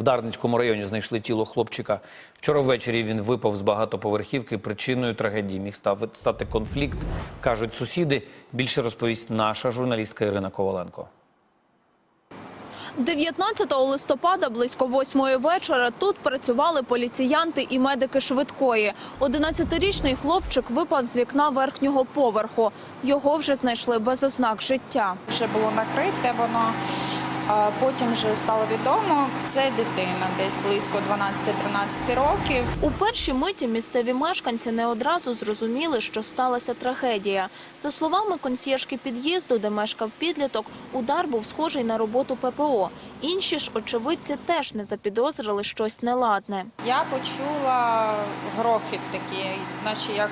В Дарницькому районі знайшли тіло хлопчика. Вчора ввечері він випав з багатоповерхівки. Причиною трагедії міг став- стати конфлікт, кажуть сусіди. Більше розповість наша журналістка Ірина Коваленко. 19 листопада близько восьмої вечора тут працювали поліціянти і медики швидкої. 11-річний хлопчик випав з вікна верхнього поверху. Його вже знайшли без ознак життя. вже було накрите воно. Потім вже стало відомо, це дитина десь близько 12-13 років. У перші миті місцеві мешканці не одразу зрозуміли, що сталася трагедія. За словами консьєржки під'їзду, де мешкав підліток, удар був схожий на роботу ППО. Інші ж очевидці теж не запідозрили щось неладне. Я почула грохіт такий, наче як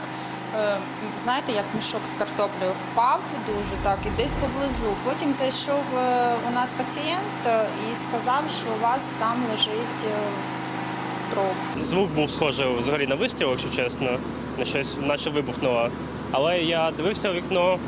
знаєте, як мішок з картоплею впав дуже так і десь поблизу. Потім зайшов е, у нас пацієнт е, і сказав, що у вас там лежить е, труп. Звук був схожий взагалі на вистріл, якщо чесно, на щось, наче вибухнуло. Але я дивився у вікно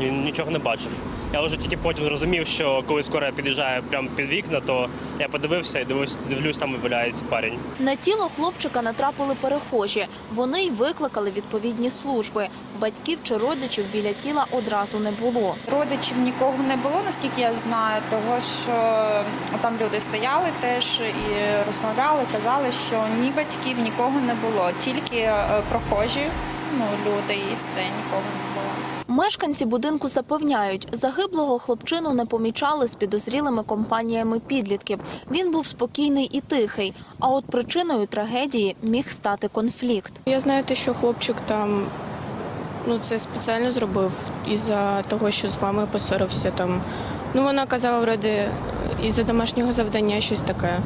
і нічого не бачив. Я вже тільки потім зрозумів, що коли скоро під'їжджає прямо під вікна, то я подивився і дивлюсь, дивлюсь, там виявляється парень. На тіло хлопчика натрапили перехожі. Вони й викликали відповідні служби. Батьків чи родичів біля тіла одразу не було. Родичів нікого не було, наскільки я знаю, того що там люди стояли теж і розмовляли, казали, що ні батьків, нікого не було, тільки е, прохожі, ну люди і все, нікого не було. Мешканці будинку запевняють, загиблого хлопчину не помічали з підозрілими компаніями підлітків. Він був спокійний і тихий. А от причиною трагедії міг стати конфлікт. Я знаю, те, що хлопчик там ну, це спеціально зробив із-за того, що з вами посорився там. Ну, вона казала, вроде, із-за домашнього завдання щось таке.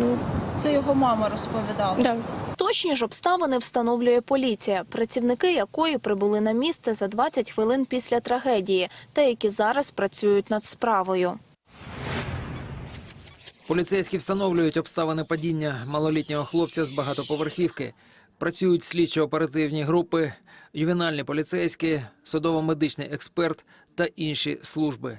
Ну, Це його мама розповідала. да. Точні ж обставини встановлює поліція, працівники якої прибули на місце за 20 хвилин після трагедії, та які зараз працюють над справою. Поліцейські встановлюють обставини падіння малолітнього хлопця з багатоповерхівки. Працюють слідчо-оперативні групи, ювенальні поліцейські, судово-медичний експерт та інші служби.